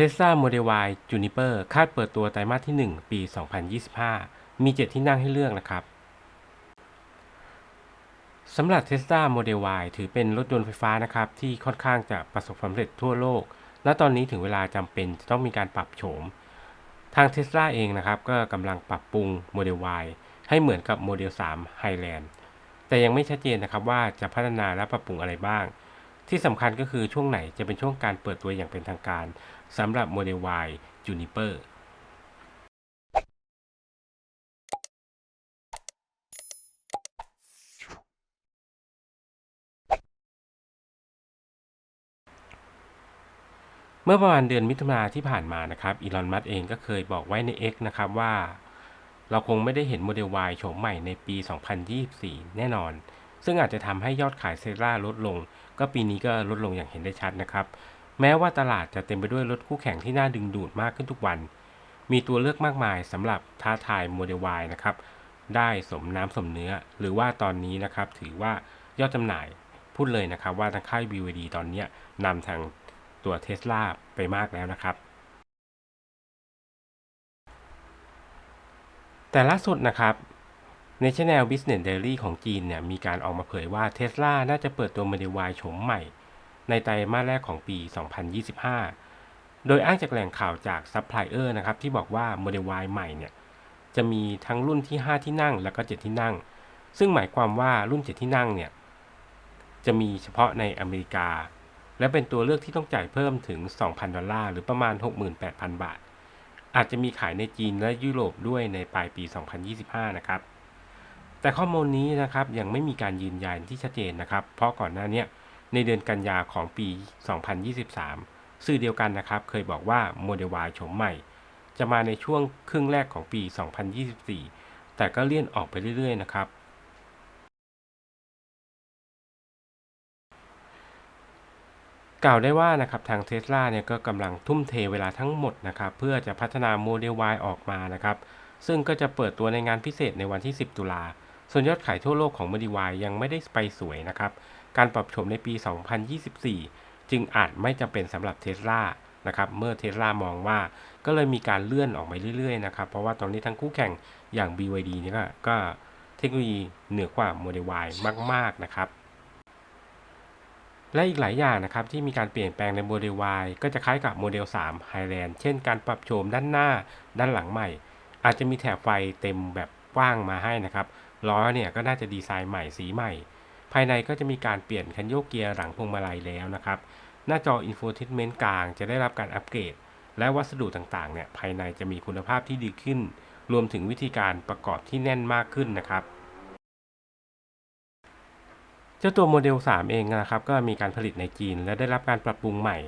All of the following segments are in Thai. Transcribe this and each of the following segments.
Tesla Model Y Juniper คาดเปิดตัวไตรมาสที่ 1 ปี 2025 มี 7 ที่นั่งให้เลือกนะครับสำหรับ Tesla Model Y ถือเป็นรถยนต์ไฟฟ้านะครับที่ค่อนข้างจะประสบความสำเร็จทั่วโลก และตอนนี้ถึงเวลาจำเป็นจะต้องมีการปรับโฉม ทาง Tesla เองนะครับก็กำลังปรับปรุง Model Y ให้เหมือนกับ Model 3 Highland แต่ยังไม่ชัดเจนนะครับว่าจะพัฒนาและปรับปรุงอะไรบ้าง ที่สำคัญก็คือช่วงไหนจะเป็นช่วงการเปิดตัวอย่างเป็นทางการ สำหรับ Model Y Juniper เมื่อประมาณเดือนมิถุนาที่ผ่านมานะครับอีลอน มัสเองก็เคยบอกไว้ใน X นะครับว่า เราคงไม่ได้เห็นโมเดล Y โฉมใหม่ในปี 2024 แน่นอน ซึ่งอาจจะทำให้ยอดขายเซราลดลง ก็ปีนี้ก็ลดลงอย่างเห็นได้ชัดนะครับ แม้ว่าตลาดจะเต็มไปด้วยรถคู่แข่งที่น่าดึงดูดมากขึ้นทุกวัน มีตัวเลือกมากมายสำหรับท้าทายโมเดล Y นะครับ ได้สมน้ำสมเนื้อ หรือว่าตอนนี้นะครับถือว่ายอดจำหน่ายพูดเลยนะครับว่าทางค่าย BYD ตอนนี้นำทางตัว Tesla ไปมากแล้วนะครับ แต่ล่าสุดนะครับ National Business Daily ของจีนเนี่ยมีการออกมาเผยว่า Tesla น่าจะเปิดตัว Model Y โฉมใหม่ ในไตรมาสแรกของปี 2025 โดยอ้างจากแหล่งข่าวจากซัพพลายเออร์นะครับที่บอกว่า Model Y ใหม่เนี่ยจะมีทั้งรุ่นที่ 5 ที่นั่งแล้วก็ 7 ที่นั่ง ซึ่งหมายความว่ารุ่น 7 ที่นั่งเนี่ยจะมีเฉพาะในอเมริกา และเป็นตัวเลือกที่ต้องจ่ายเพิ่มถึง 2,000 ดอลลาร์หรือประมาณ 68,000 บาท อาจจะมีขายในจีนและยุโรปด้วยในปลายปี 2025 นะครับแต่ข้อมูลนี้นะครับยังไม่มีการยืนยันที่ชัดเจนนะครับ เพราะก่อนหน้านี้ ในเดือนกันยาของปี 2023 สื่อเดียวกันนะครับ เคยบอกว่าโมเดล Y โฉมใหม่ จะมาในช่วงครึ่งแรกของปี 2024 แต่ก็เลื่อนออกไปเรื่อย ๆ นะครับ กล่าวได้ว่านะครับทาง Tesla เนี่ยก็กำลังทุ่มเทเวลาทั้งหมดนะครับ เพื่อจะพัฒนาโมเดล Y ออกมานะครับ ซึ่งก็จะเปิดตัวในงานพิเศษในวันที่ 10 ตุลาส่วนยอดขายทั่วโลกของโมเดล Y ยังไม่ได้ไปสวยนะครับ การปรับโฉมในปี 2024 จึงอาจไม่จำเป็นสำหรับ Tesla นะครับเมื่อ Tesla มองว่าก็เลยมีการเลื่อนออกไปเรื่อยๆนะครับเพราะว่าตอนนี้ทั้งคู่แข่งอย่าง BYD นี่ก็กเทคโนโลยีเหนือกว่าโมเดล Y มาก ๆ นะครับ และอีกหลายอย่างนะครับที่มีการเปลี่ยนแปลงในโมเดล Y ก็จะคล้ายกับโมเดล 3 Highland เช่นการปรับโฉมด้านหน้าด้านหลังใหม่ อาจจะมีแถบไฟเต็มแบบกว้างมาให้นะครับ ล้อเนี่ยก็น่าจะดีไซน์ใหม่สีใหม่ายในก็จะมีการเปลี่ยนคันโยกเกียร์หลังพวงมาลัยแล้วนะครับ หน้าจอ Infotainment กลางจะได้รับการอัปเกรด และวัสดุต่างๆเนี่ยภายในจะมีคุณภาพที่ดีขึ้น รวมถึงวิธีการประกอบที่แน่นมากขึ้นนะครับ เจ้าตัวโมเดล 3 เองนะครับ ก็มีการผลิตในจีนและได้รับการปรับปรุงใหม่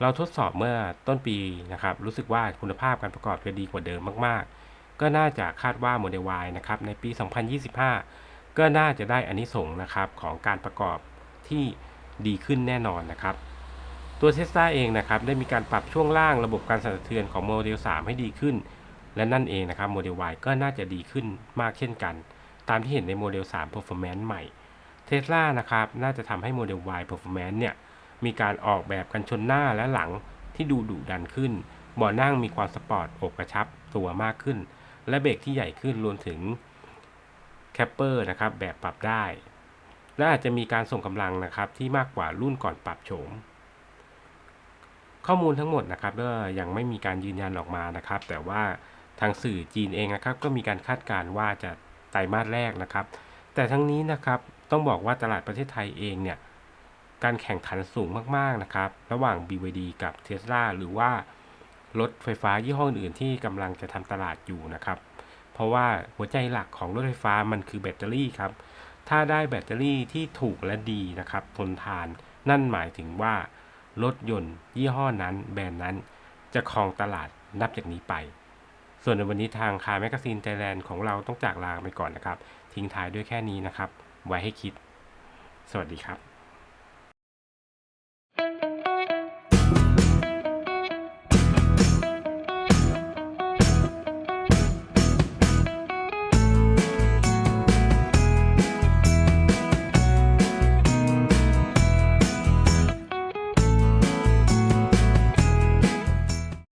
เราทดสอบเมื่อต้นปีนะครับ รู้สึกว่าคุณภาพการประกอบจะดีกว่าเดิมมากๆ ก็น่าจะคาดว่าโมเดล Y นะครับในปี 2025 ก็น่าจะได้อานิสงส์นะครับของการประกอบที่ดีขึ้นแน่นอนนะครับ ตัวเทสลาเองนะครับได้มีการปรับช่วงล่างระบบการสั่นสะเทือนของโมเดล 3 ให้ดีขึ้น และนั่นเองนะครับโมเดล Y ก็น่าจะดีขึ้นมากเช่นกัน ตามที่เห็นในโมเดล 3 Performance ใหม่เทสลานะครับน่าจะทำให้โมเดล Y Performance เนี่ยมีการออกแบบกันชนหน้าและหลังที่ดูดุดันขึ้นเบาะนั่งมีความสปอร์ตอกกระชับตัวมากขึ้น และเบรกที่ใหญ่ขึ้นรวมถึง แคปเปอร์นะครับแบบปรับได้ และอาจจะมีการส่งกำลังนะครับที่มากกว่ารุ่นก่อนปรับโฉม ข้อมูลทั้งหมดนะครับก็ยังไม่มีการยืนยันออกมานะครับ แต่ว่าทางสื่อจีนเองนะครับก็มีการคาดการณ์ว่าจะไตรมาสแรกนะครับ แต่ทั้งนี้นะครับต้องบอกว่าตลาดประเทศไทยเองเนี่ยการแข่งขันสูงมากๆนะครับ ระหว่าง BYD กับ Tesla หรือว่ารถไฟฟ้ายี่ห้ออื่นที่กำลังจะทำตลาดอยู่นะครับ เพราะว่าหัวใจหลักของรถไฟฟ้ามันคือแบตเตอรี่ครับ ถ้าได้แบตเตอรี่ที่ถูกและดีนะครับทนทานนั่นหมายถึงว่ารถยนต์ ยี่ห้อนั้นแบรนด์นั้น จะครองตลาดนับจากนี้ไป ส่วนในวันนี้ทางคาร์แมกซีนไทยแลนด์ของเราต้องจากลาไปก่อนนะครับ ทิ้งท้ายด้วยแค่นี้นะครับ ไว้ให้คิด สวัสดีครับ thank you